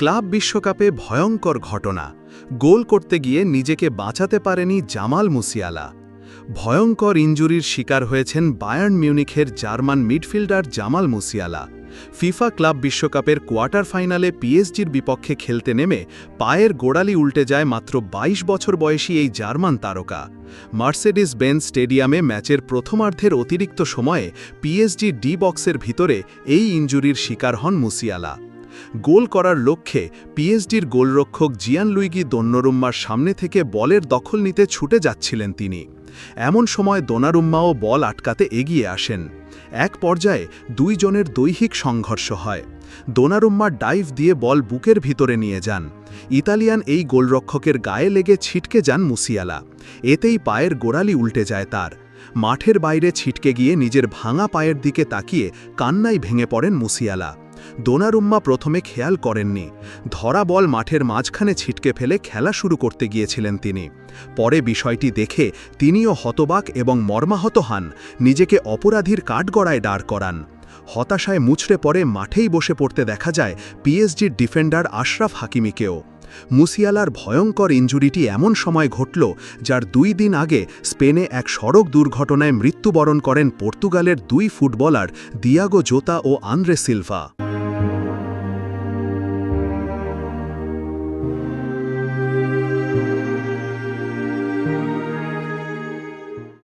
Club বিশ্বকাপে ভয়ঙ্কর ঘটনা। গোল করতে গিয়ে নিজেকে বাঁচাতে পারেনি জামাল মুসিয়ালা। ভয়ঙ্কর ইঞ্জুরির শিকার হয়েছেন Bayern মিউনিখের German midfielder Jamal Musiala. FIFA club বিশ্বকাপের কোয়ার্টার ফাইনালে পিএসজির বিপক্ষে খেলতে নেমে পায়ের গোড়ালি উল্টে যায় মাত্র ২২ বছর বয়সী এই জার্মান তারকা। মার্সেডিস বেন স্টেডিয়ামে ম্যাচের প্রথমার্ধের অতিরিক্ত সময়ে পিএসজি ডি বক্সের ভিতরে এই ইঞ্জুরির শিকার হন মুসিয়ালা। গোল করার লক্ষ্যে পিএসডির গোলরক্ষক জিয়ান লুইগি দন্নরুম্মার সামনে থেকে বলের দখল নিতে ছুটে যাচ্ছিলেন তিনি। এমন সময় দোনারুম্মাও বল আটকাতে এগিয়ে আসেন। এক পর্যায়ে দুইজনের দৈহিক সংঘর্ষ হয়। দোনারুম্মা ডাইভ দিয়ে বল বুকের ভিতরে নিয়ে যান। ইতালিয়ান এই গোলরক্ষকের গায়ে লেগে ছিটকে যান মুসিয়ালা। এতেই পায়ের গোড়ালি উল্টে যায় তার। মাঠের বাইরে ছিটকে গিয়ে নিজের ভাঙা পায়ের দিকে তাকিয়ে কান্নাই ভেঙে পড়েন মুসিয়ালা। দোনারুম্মা প্রথমে খেয়াল করেননি। ধরা বল মাঠের মাঝখানে ছিটকে ফেলে খেলা শুরু করতে গিয়েছিলেন তিনি। পরে বিষয়টি দেখে তিনিও হতবাক এবং মর্মাহত হন। নিজেকে অপরাধীর কাঠগড়ায় দাঁড় করান। হতাশায় মুচড়ে পড়ে মাঠেই বসে পড়তে দেখা যায় পিএসজির ডিফেন্ডার আশরাফ হাকিমিকেও। মুসিয়ালার ভয়ঙ্কর ইঞ্জুরিটি এমন সময় ঘটল, যার দুই দিন আগে স্পেনে এক সড়ক দুর্ঘটনায় মৃত্যুবরণ করেন পর্তুগালের দুই ফুটবলার দিয়াগো জোতা ও আন্দ্রে সিলভা। thank you